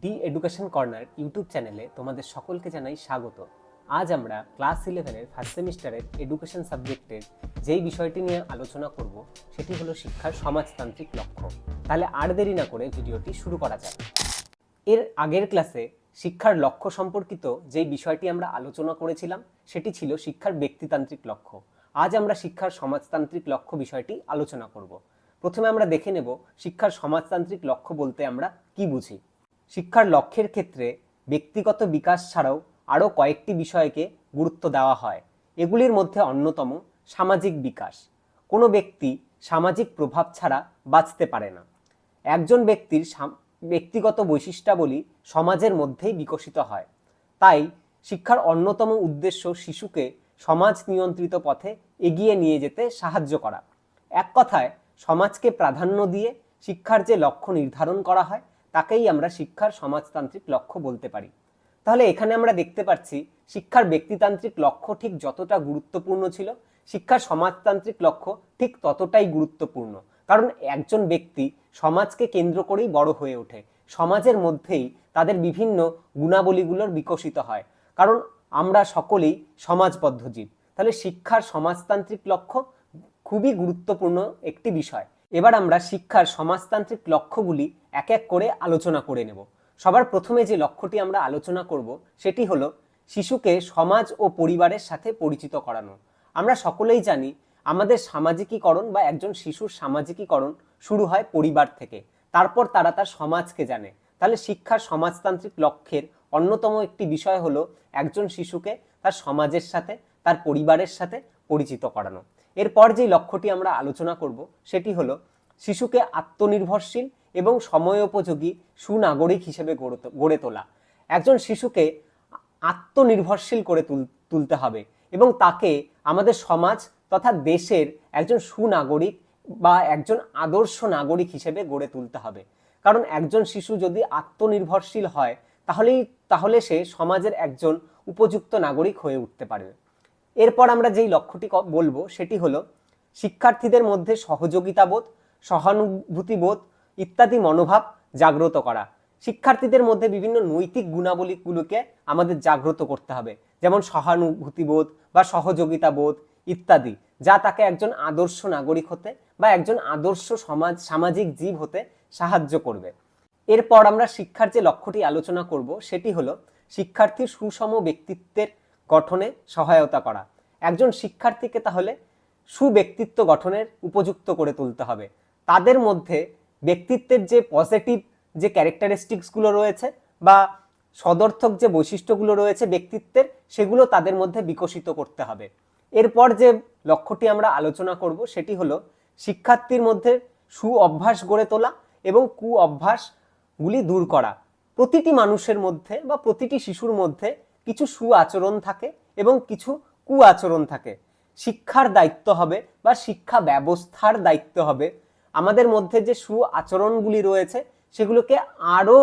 D education corner YouTube চ্যানেলে তোমাদের সকলকে জানাই স্বাগত। আজ আমরা ক্লাস ইলেভেনের ফার্স্ট সেমিস্টারের এডুকেশন সাবজেক্টের যেই বিষয়টি নিয়ে আলোচনা করব, সেটি হলো শিক্ষার সমাজতান্ত্রিক লক্ষ্য। তাহলে আর দেরি না করে ভিডিওটি শুরু করা যাক। এর আগের ক্লাসে শিক্ষার লক্ষ্য সম্পর্কিত যেই বিষয়টি আমরা আলোচনা করেছিলাম, সেটি ছিল শিক্ষার ব্যক্তিতান্ত্রিক লক্ষ্য। আজ আমরা শিক্ষার সমাজতান্ত্রিক লক্ষ্য বিষয়টি আলোচনা করব। প্রথমে আমরা দেখে নেব শিক্ষার সমাজতান্ত্রিক লক্ষ্য বলতে আমরা কি বুঝি। শিক্ষার লক্ষ্যের ক্ষেত্রে ব্যক্তিগত বিকাশ ছাড়াও আরও কয়েকটি বিষয়কে গুরুত্ব দেওয়া হয়। এগুলির মধ্যে অন্যতম সামাজিক বিকাশ। কোনো ব্যক্তি সামাজিক প্রভাব ছাড়া বাঁচতে পারে না। একজন ব্যক্তির ব্যক্তিগত বৈশিষ্ট্যাবলী সমাজের মধ্যেই বিকশিত হয়। তাই শিক্ষার অন্যতম উদ্দেশ্য শিশুকে সমাজ নিয়ন্ত্রিত পথে এগিয়ে নিয়ে যেতে সাহায্য করা। এক কথায়, সমাজকে প্রাধান্য দিয়ে শিক্ষার যে লক্ষ্য নির্ধারণ করা হয় তাকেই আমরা শিক্ষার সমাজতান্ত্রিক লক্ষ্য বলতে পারি। তাহলে এখানে আমরা দেখতে পাচ্ছি, শিক্ষার ব্যক্তিতান্ত্রিক লক্ষ্য ঠিক যতটা গুরুত্বপূর্ণ ছিল, শিক্ষার সমাজতান্ত্রিক লক্ষ্য ঠিক ততটাই গুরুত্বপূর্ণ। কারণ একজন ব্যক্তি সমাজকে কেন্দ্র করেই বড় হয়ে ওঠে। সমাজের মধ্যেই তাদের বিভিন্ন গুণাবলীগুলোর বিকশিত হয়। কারণ আমরা সকলেই সমাজবদ্ধ জীব। তাহলে শিক্ষার সমাজতান্ত্রিক লক্ষ্য খুবই গুরুত্বপূর্ণ একটি বিষয়। এবার আমরা শিক্ষার সমাজতান্ত্রিক লক্ষ্যগুলি এক এক করে আলোচনা করে নেব। সবার প্রথমে যে লক্ষ্যটি আমরা আলোচনা করব, সেটি হলো শিশুকে সমাজ ও পরিবারের সাথে পরিচিত করানো। আমরা সকলেই জানি আমাদের সামাজিকীকরণ বা একজন শিশুর সামাজিকীকরণ শুরু হয় পরিবার থেকে। তারপর তারা তার সমাজকে জানে। তাহলে শিক্ষার সমাজতান্ত্রিক লক্ষ্যের অন্যতম একটি বিষয় হলো একজন শিশুকে তার সমাজের সাথে, তার পরিবারের সাথে পরিচিত করানো। এরপর যেই লক্ষ্যটি আমরা আলোচনা করব, সেটি হলো শিশুকে আত্মনির্ভরশীল এবং সময়োপযোগী সুনাগরিক হিসেবে গড়ে গড়ে তোলা। একজন শিশুকে আত্মনির্ভরশীল করে তুল- তুলতে হবে এবং তাকে আমাদের সমাজ তথা দেশের একজন সুনাগরিক বা একজন আদর্শ নাগরিক হিসেবে গড়ে তুলতে হবে। কারণ একজন শিশু যদি আত্মনির্ভরশীল হয়, তাহলেই তাহলে সে সমাজের একজন উপযুক্ত নাগরিক হয়ে উঠতে পারবে। এরপর আমরা যেই লক্ষ্যটি বলব সেটি হলো শিক্ষার্থীদের মধ্যে সহযোগিতাবোধ, সহানুভূতিবোধ ইত্যাদি মনোভাব জাগ্রত করা। শিক্ষার্থীদের মধ্যে বিভিন্ন নৈতিক গুণাবলীগুলোকে আমাদের জাগ্রত করতে হবে। যেমন সহানুভূতিবোধ বা সহযোগিতাবোধ ইত্যাদি, যা তাকে একজন আদর্শ নাগরিক হতে বা একজন আদর্শ সমাজ, সামাজিক জীব হতে সাহায্য করবে। এরপর আমরা শিক্ষার যে লক্ষ্যটি আলোচনা করব সেটি হলো শিক্ষার্থীর সুষম ব্যক্তিত্বের গঠনে সহায়তা করা। একজন শিক্ষার্থীকে তাহলে সুব্যক্তিত্ব গঠনের উপযুক্ত করে তুলতে হবে। তাদের মধ্যে ব্যক্তিত্বের যে পজিটিভ যে ক্যারেক্টারিস্টিক্সগুলো রয়েছে বা সদর্থক যে বৈশিষ্ট্যগুলো রয়েছে ব্যক্তিত্বের, সেগুলো তাদের মধ্যে বিকশিত করতে হবে। এরপর যে লক্ষ্যটি আমরা আলোচনা করব, সেটি হলো শিক্ষার্থীর মধ্যে সু অভ্যাস গড়ে তোলা এবং কু অভ্যাসগুলি দূর করা। প্রতিটি মানুষের মধ্যে বা প্রতিটি শিশুর মধ্যে কিছু সু আচরণ থাকে এবং কিছু কু আচরণ থাকে। শিক্ষার দায়িত্ব হবে বা শিক্ষা ব্যবস্থার দায়িত্ব হবে। আমাদের মধ্যে যে সু আচরণগুলি রয়েছে, সেগুলোকে আরও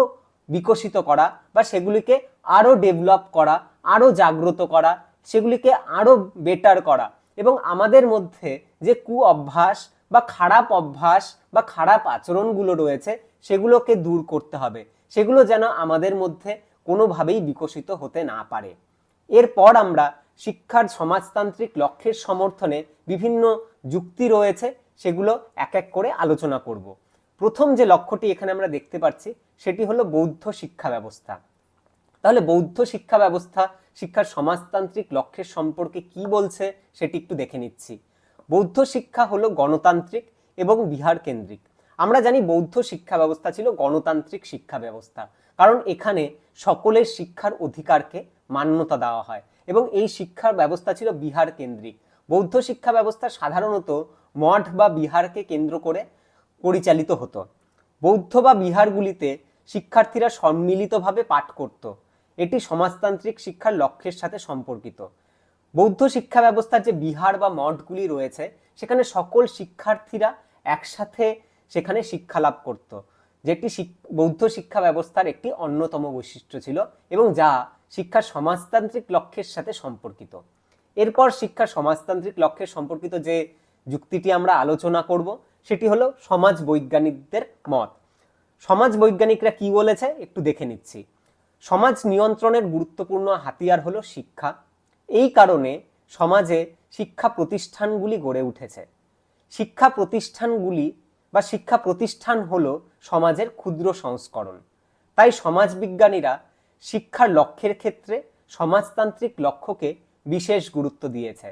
বিকশিত করা বা সেগুলিকে আরও ডেভেলপ করা, আরও জাগ্রত করা, সেগুলিকে আরও বেটার করা এবং আমাদের মধ্যে যে কু অভ্যাস বা খারাপ অভ্যাস বা খারাপ আচরণগুলো রয়েছে, সেগুলোকে দূর করতে হবে। সেগুলো যেন আমাদের মধ্যে কোনোভাবেই বিকশিত হতে না পারে। এরপর আমরা শিক্ষার সমাজতান্ত্রিক লক্ষ্যের সমর্থনে বিভিন্ন যুক্তি রয়েছে, সেগুলো এক এক করে আলোচনা করব। প্রথম যে লক্ষ্যটি এখানে আমরা দেখতে পাচ্ছি, সেটি হলো বৌদ্ধ শিক্ষা ব্যবস্থা। তাহলে বৌদ্ধ শিক্ষা ব্যবস্থা শিক্ষার সমাজতান্ত্রিক লক্ষ্যের সম্পর্কে কি বলছে, সেটি একটু দেখে নিচ্ছি। বৌদ্ধ শিক্ষা হলো গণতান্ত্রিক এবং বিহার কেন্দ্রিক আমরা জানি বৌদ্ধ শিক্ষা ব্যবস্থা ছিল গণতান্ত্রিক শিক্ষা ব্যবস্থা। কারণ এখানে সকলের শিক্ষার অধিকারকে মান্যতা দেওয়া হয় এবং এই শিক্ষার ব্যবস্থা ছিল বিহার কেন্দ্রিক। বৌদ্ধ শিক্ষা ব্যবস্থা সাধারণত মঠ বা বিহারকে কেন্দ্র করে পরিচালিত হতো। বৌদ্ধ বা বিহারগুলিতে শিক্ষার্থীরা সম্মিলিতভাবে পাঠ করত। এটি সমাজতান্ত্রিক শিক্ষার লক্ষ্যের সাথে সম্পর্কিত। বৌদ্ধ শিক্ষা ব্যবস্থার যে বিহার বা মঠগুলি রয়েছে, সেখানে সকল শিক্ষার্থীরা একসাথে সেখানে শিক্ষা লাভ করত। যেটি বৌদ্ধ শিক্ষা ব্যবস্থার একটি অন্যতম বৈশিষ্ট্য ছিল এবং যা শিক্ষার সমাজতান্ত্রিক লক্ষ্যের সাথে সম্পর্কিত। এরপর শিক্ষা সমাজতান্ত্রিক লক্ষ্যের সম্পর্কিত যে যুক্তিটি আমরা আলোচনা করব, সেটি হলো সমাজ বৈজ্ঞানিকদের মত। সমাজ বৈজ্ঞানিকরা কি বলেছে একটু দেখে নিচ্ছি। সমাজ নিয়ন্ত্রণের গুরুত্বপূর্ণ হাতিয়ার হলো শিক্ষা। এই কারণে সমাজে শিক্ষা প্রতিষ্ঠানগুলি গড়ে উঠেছে। শিক্ষা প্রতিষ্ঠানগুলি বা শিক্ষা প্রতিষ্ঠান হলো সমাজের ক্ষুদ্র সংস্করণ। তাই সমাজবিজ্ঞানীরা শিক্ষার লক্ষ্যের ক্ষেত্রে সমাজতান্ত্রিক লক্ষ্যকে বিশেষ গুরুত্ব দিয়েছে।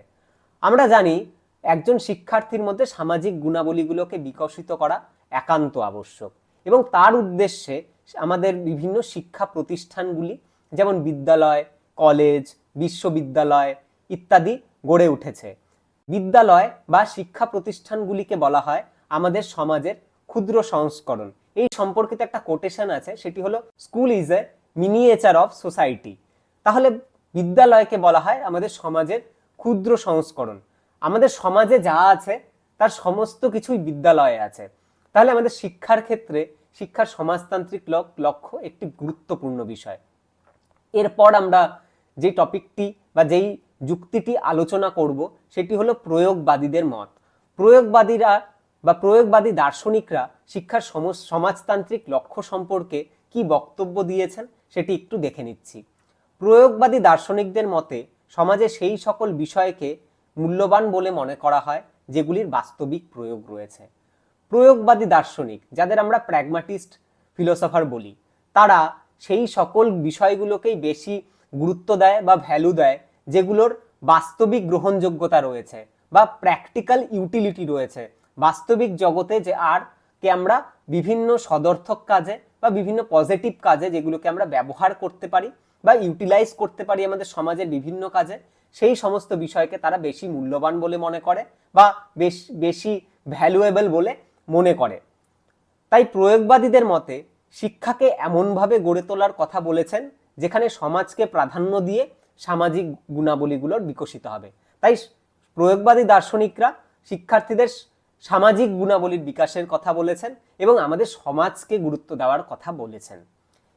আমরা জানি একজন শিক্ষার্থীর মধ্যে সামাজিক গুণাবলীগুলোকে বিকশিত করা একান্ত আবশ্যক এবং তার উদ্দেশ্যে আমাদের বিভিন্ন শিক্ষা প্রতিষ্ঠানগুলি যেমন বিদ্যালয়, কলেজ, বিশ্ববিদ্যালয় ইত্যাদি গড়ে উঠেছে। বিদ্যালয় বা শিক্ষা প্রতিষ্ঠানগুলিকে বলা হয় আমাদের সমাজের ক্ষুদ্র সংস্করণ। এই সম্পর্কিত একটা কোটেশন আছে, সেটি হলো school is a miniature of society তাহলে বিদ্যালয়কে বলা হয় আমাদের সমাজের ক্ষুদ্র সংস্করণ। আমাদের সমাজে যা আছে, তার সমস্ত কিছুই বিদ্যালয়ে আছে। তাহলে আমাদের শিক্ষার ক্ষেত্রে শিক্ষার সমাজতান্ত্রিক লক্ষ্য একটি গুরুত্বপূর্ণ বিষয়। এরপর আমরা যে টপিকটি বা যেই যুক্তিটি আলোচনা করব, সেটি হলো প্রয়োগবাদীদের মত। প্রয়োগবাদীরা বা প্রয়োগবাদী দার্শনিকরা শিক্ষার সমাজতান্ত্রিক লক্ষ্য সম্পর্কে কি বক্তব্য দিয়েছেন সেটি একটু দেখে নিচ্ছি। প্রয়োগবাদী দার্শনিকদের মতে, সমাজে সেই সকল বিষয়কে মূল্যবান বলে মনে করা হয়, যেগুলির বাস্তবিক প্রয়োগ রয়েছে। প্রয়োগবাদী দার্শনিক, যাদের আমরা প্র্যাগমাটিস্ট ফিলোসফার বলি, তারা সেই সকল বিষয়গুলোকেই বেশি গুরুত্ব দেয় বা ভ্যালু দেয়, যেগুলোর বাস্তবিক গ্রহণযোগ্যতা রয়েছে বা প্র্যাকটিক্যাল ইউটিলিটি রয়েছে বাস্তবিক জগতে যে আর কে আমরা বিভিন্ন সদর্থক কাজে বা বিভিন্ন পজিটিভ কাজে যেগুলোকে আমরা ব্যবহার করতে পারি বা ইউটিলাইজ করতে পারি আমাদের সমাজের বিভিন্ন কাজে, সেই সমস্ত বিষয়কে তারা বেশি মূল্যবান বলে মনে করে বা বেশ, বেশি ভ্যালুয়েবল বলে মনে করে। তাই প্রয়োগবাদীদের মতে শিক্ষাকে এমনভাবে গড়ে তোলার কথা বলেছেন যেখানে সমাজকে প্রাধান্য দিয়ে সামাজিক গুণাবলীগুলোর বিকশিত হবে। তাই প্রয়োগবাদী দার্শনিকরা শিক্ষার্থীদের সামাজিক গুণাবলীর বিকাশের কথা বলেছেন এবং আমাদের সমাজকে গুরুত্ব দেওয়ার কথা বলেছেন।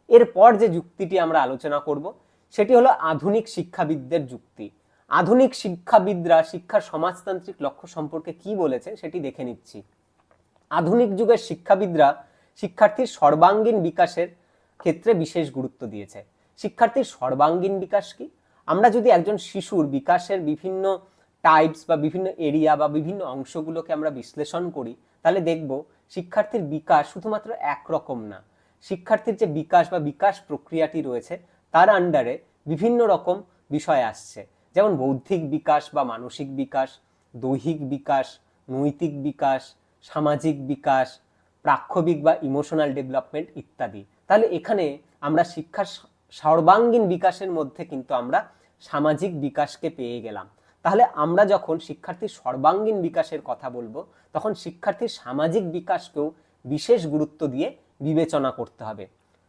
এরপর যে যুক্তিটি আমরা আলোচনা করব, সেটি হলো আধুনিক শিক্ষাবিদদের যুক্তি। আধুনিক শিক্ষাবিদরা শিক্ষার সমাজতান্ত্রিক লক্ষ্য সম্পর্কে কি বলেছে সেটি দেখে নিচ্ছি। আধুনিক যুগের শিক্ষাবিদরা শিক্ষার্থীর সর্বাঙ্গীন বিকাশের ক্ষেত্রে বিশেষ গুরুত্ব দিয়েছে। শিক্ষার্থীর সর্বাঙ্গীন বিকাশ কি? আমরা যদি একজন শিশুর বিকাশের বিভিন্ন টাইপস বা বিভিন্ন এরিয়া বা বিভিন্ন অংশগুলোকে আমরা বিশ্লেষণ করি, তাহলে দেখব শিক্ষার্থীর বিকাশ শুধুমাত্র একরকম না। শিক্ষার্থীর যে বিকাশ বা বিকাশ প্রক্রিয়াটি রয়েছে, তার আন্ডারে বিভিন্ন রকম বিষয় আসছে। যেমন বৌদ্ধিক বিকাশ বা মানসিক বিকাশ, দৈহিক বিকাশ, নৈতিক বিকাশ, সামাজিক বিকাশ, প্রাক্ষবিক বা ইমোশনাল ডেভেলপমেন্ট ইত্যাদি। তাহলে এখানে আমরা শিক্ষার সর্বাঙ্গীন বিকাশের মধ্যে কিন্তু আমরা সামাজিক বিকাশকে পেয়ে গেলাম। তাহলে আমরা যখন শিক্ষার্থীর সর্বাঙ্গীন বিকাশের কথা বলব, তখন শিক্ষার্থীর সামাজিক বিকাশকেও বিশেষ গুরুত্ব দিয়ে বিবেচনা করতে হবে।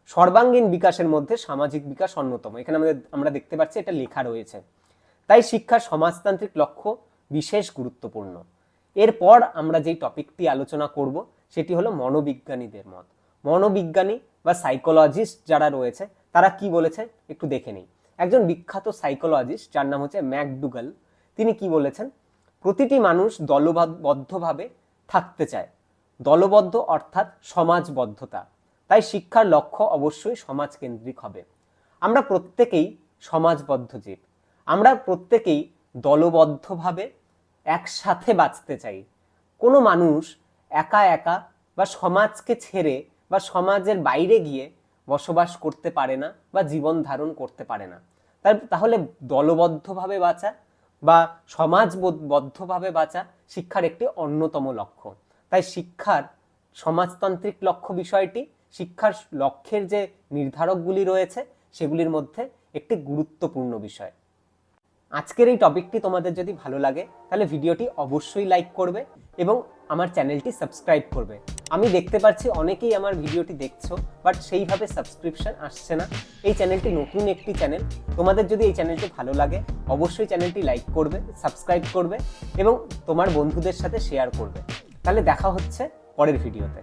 সর্বাঙ্গীন বিকাশের মধ্যে সামাজিক বিকাশ অন্যতম। এখানে আমাদের, আমরা দেখতে পাচ্ছি এটা লেখা রয়েছে। তাই শিক্ষার সমাজতান্ত্রিক লক্ষ্য বিশেষ গুরুত্বপূর্ণ। এরপর আমরা যেই টপিকটি আলোচনা করব, সেটি হলো মনোবিজ্ঞানীদের মত। মনোবিজ্ঞানী বা সাইকোলজিস্ট যারা রয়েছে, তারা কি বলেছে? একটু দেখে নিই। একজন বিখ্যাত সাইকোলজিস্ট, যার নাম হচ্ছে ম্যাকডুগাল তিনি কি বলেছেন? প্রতিটি মানুষ দলবদ্ধভাবে থাকতে চায়। দলবদ্ধ অর্থাৎ সমাজবদ্ধতা। তাই শিক্ষার লক্ষ্য অবশ্যই সমাজকেন্দ্রিক হবে। আমরা প্রত্যেকেই সমাজবদ্ধ জীব। আমরা প্রত্যেকেই দলবদ্ধভাবে একসাথে বাঁচতে চাই। কোনো মানুষ একা একা বা সমাজকে ছেড়ে বা সমাজের বাইরে গিয়ে বসবাস করতে পারে না বা জীবন ধারণ করতে পারে না। তাহলে দলবদ্ধভাবে বাঁচা বা সমাজবদ্ধভাবে বাঁচা শিক্ষার একটি অন্যতম লক্ষ্য। তাই শিক্ষার সমাজতান্ত্রিক লক্ষ্য বিষয়টি, শিক্ষার লক্ষ্যের যে নির্ধারকগুলি রয়েছে, সেগুলির মধ্যে একটি গুরুত্বপূর্ণ বিষয়। আজকের এই টপিকটি তোমাদের যদি ভালো লাগে, তাহলে ভিডিওটি অবশ্যই লাইক করবে এবং আমার চ্যানেলটি সাবস্ক্রাইব করবে। আমি দেখতে পাচ্ছি অনেকেই আমার ভিডিওটি দেখছ বাট সেইভাবে সাবস্ক্রিপশন আসছে না। এই চ্যানেলটি নতুন একটি চ্যানেল তোমাদের যদি এই চ্যানেলটি ভালো লাগে, অবশ্যই চ্যানেলটি লাইক করবে সাবস্ক্রাইব করবে, এবং তোমার বন্ধুদের সাথে শেয়ার করবে। তাহলে দেখা হচ্ছে পরের ভিডিওতে